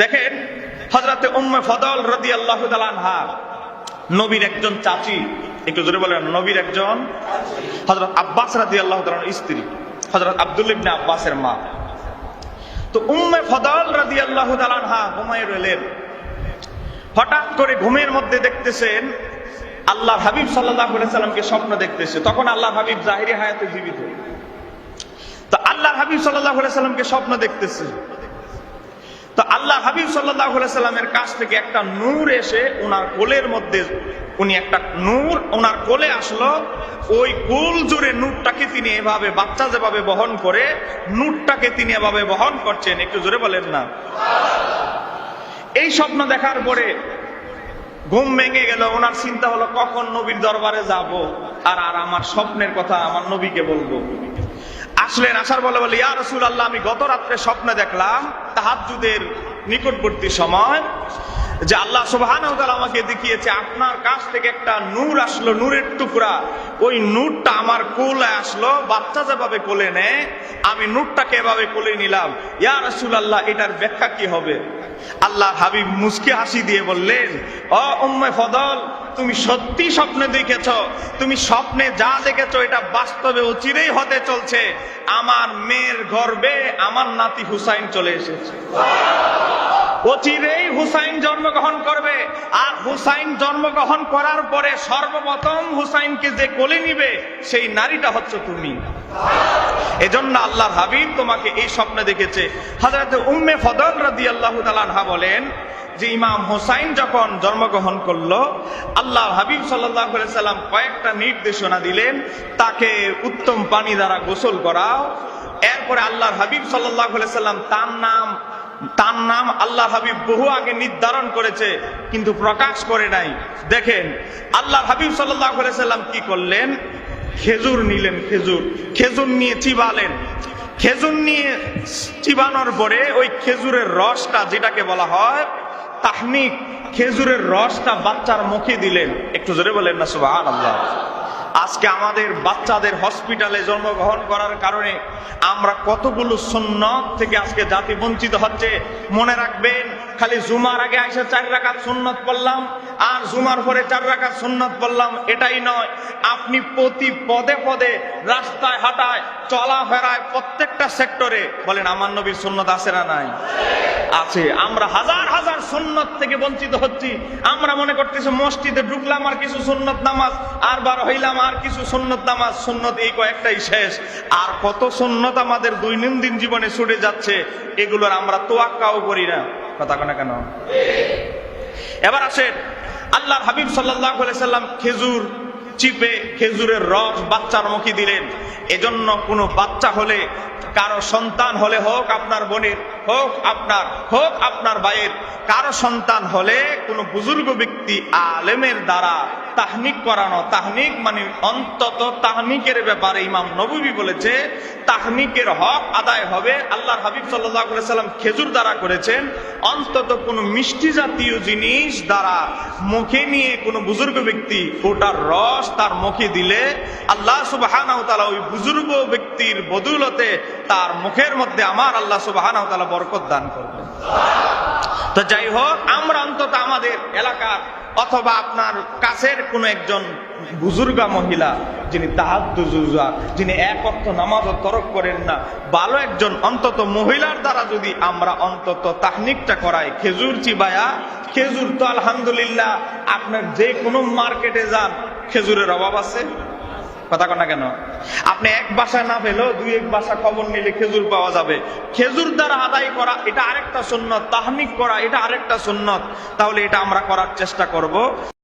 দেখেন হজরতে উম্মে ফদল রদি আল্লাহ তালানহা নবীর একজন চাচি, একটু জোরে বলেন, নবীর একজন হজরত আব্বাস রাদি আল্লাহ স্ত্রী হজরত আব্দুল ইবনে আব্বাসের মা। তো উম্মে ফদল রাদি আল্লাহ তালানহা ঘুমায় রইলেন। হঠাৎ করে ঘুমের মধ্যে দেখতেছেন আল্লাহ হাবিব সাল্লাহ সাল্লামকে স্বপ্ন দেখতেছে। তখন আল্লাহ হাবিব জাহিরি হায়াতে জীবিত। তো আল্লাহ হাবিব সাল্লাহ সাল্লামকে স্বপ্ন দেখতেছে। তো আল্লাহ হাবিব সাল্লাহ সাল্লামের কাছ থেকে একটা নূর এসে ওনার কোলের মধ্যে উনি একটা নূর ওনার কোলে আসলো। ওই কোল জুড়ে নূরটাকে তিনি এভাবে বাচ্চা যেভাবে বহন করে, নূরটাকে তিনি এভাবে বহন করছেন। একটু জোরে বলেন না। এই স্বপ্ন দেখার পরে ঘুম ভেঙে গেল। ওনার চিন্তা হলো, কখন নবীর দরবারে যাব? আর আর আমার স্বপ্নের কথা আমার নবীকে বলব। আসলেন, আসার বলে বলে, ইয়া রসুল আল্লাহ আমি গত রাত্রে স্বপ্নে দেখলাম তাহাজুদের নিকটবর্তী সময় যে আল্লাহ সুবহান আমাকে দেখিয়েছে, আপনার কাছ থেকে একটা নূর আসলো, নূরের টুকরা। ওই নূরটা আমার কোলে আসলো, বাচ্চা যেভাবে কোলে নেয়, আমি নূরটাকে এভাবে কোলে নিলাম। ইয়া রসুল আল্লাহ এটার ব্যাখ্যা কি হবে? আল্লাহ হাবিব মুসকে হাসি দিয়ে বললেন অ উম্মে ফদল তুমি সত্যি স্বপ্নে দেখেছ? তুমি স্বপ্নে যা দেখেছ, এটা বাস্তবে অচিরেই হতে চলছে। আমার মেয়ের গর্বে আমার নাতি হুসাইন চলে এসেছে। অচিরেই হুসাইন জন্মগ্রহণ করবে। আর হুসাইন জন্মগ্রহণ করার পরে সর্বপ্রথম হুসাইনকে যে কোলে নিবে, সেই নারীটা হচ্ছে তুমি। এজন্য আল্লাহর হাবিব তোমাকে এই স্বপ্নে দেখেছে। হাজরাতে উম্মে ফদল রাদি আল্লাহ তালানহা বলেন যে, ইমাম হোসাইন যখন জন্মগ্রহণ করল আল্লাহ হাবিব সাল্লাম কয়েকটা নির্দেশনা দিলেন। তাকে উত্তম পানি দ্বারা গোসল করাও। এরপরে আল্লাহর হাবিব সাল্লাহ সাল্লাম তার নাম তার নাম আল্লাহ হাবিব বহু আগে নির্ধারণ করেছে, কিন্তু প্রকাশ করে নাই। দেখেন, আল্লাহ হাবিব সাল্লাম কি করলেন? খেজুর নিলেন, খেজুর। খেজুর নিয়ে চিবালেন। খেজুর নিয়ে চিবানোর পরে ওই খেজুরের রসটা যেটাকে বলা হয় তাহনিক, খেজুরের রসটা বাচ্চার মুখে দিলেন। একটু জোরে বলেন না সুবাহ আল্লাহ আজকে আমাদের বাচ্চাদের হসপিটালে জন্মগ্রহণ করার কারণে আমরা কতগুলো সুন্নত থেকে আজকে জাতি বঞ্চিত হচ্ছে। মনে রাখবেন, খালি জুমার আগে আইসা চার রাকাত সুন্নত পড়লাম, আর জুমার পরে চার রাকাত সুন্নত পড়লাম, এটাই নয়। আপনি প্রতি পদে পদে রাস্তায় হাঁটায়, চলাফেরায় প্রত্যেকটা সেক্টরে বলেন, আমার নবীর সুন্নত আছে না নাই? আছে। আমরা হাজার হাজার সুন্নত থেকে বঞ্চিত হচ্ছি। আমরা মনে করতেছি মসজিদে ঢুকলাম আর কিছু সুন্নত নামাজ, আর বার হইলাম আর কিছু সুন্নত নামাজ। সুন্নত এই কয়েকটাই শেষ। আর কত সুন্নত আমাদের দৈনন্দিন জীবনে ছুটে যাচ্ছে, এগুলোর আমরা তোয়াক্কাও করি না। কথা কেন কেন? এবার আসেন আল্লাহ হাবিব সাল্লাহ সাল্লাম খেজুর চিপে খেজুরের রস বাচ্চার মুখী দিলেন। এজন্য কোনো বাচ্চা হলে, কারও সন্তান হলে হোক আপনার বোনের হোক আপনার হোক আপনার ভাইয়ের কারও সন্তান হলে কোনো বুজুর্গ ব্যক্তি আলেমের দ্বারা তাহনিক করানো, তাহনিক মানে অন্তত তাহনিকের ব্যাপারে ইমাম নবী বলেছে, তাহনিকের হক আদায় হবে। আল্লাহর হাবিব সাল্লাম খেজুর দ্বারা করেছেন। অন্তত কোনো মিষ্টি জাতীয় জিনিস দ্বারা মুখে নিয়ে কোনো বুজুর্গ ব্যক্তি ওটার রস তার মুখে দিলে আল্লাহ সুবাহ ওই বুজুর্গ ব্যক্তির বদুলতে তার মুখের মধ্যে আমার আল্লাহ সুবাহ বরকত দান করবেন। তো যাই হোক, আমরা অন্তত আমাদের এলাকার অথবা আপনার কাছের কোন একজন বুজুর্গা মহিলা, যিনি তাহাদুজা যিনি এক অর্থ নামাজও তরক করেন না, ভালো একজন অন্তত মহিলার দ্বারা যদি আমরা অন্তত তাহনিকটা করাই, খেজুর চিবায়া, খেজুর তো আলহামদুলিল্লাহ, আপনার যে কোনো মার্কেটে যান, খেজুরের অভাব আছে? কথা কনা কেন? আপনি এক বাসা না পেলেও দুই এক বাসা খবর নিলে খেজুর পাওয়া যাবে। খেজুর দ্বারা আদায় করা, এটা আরেকটা সুন্নত তাহনিক করা, এটা আরেকটা সুন্নত। তাহলে এটা আমরা করার চেষ্টা করব।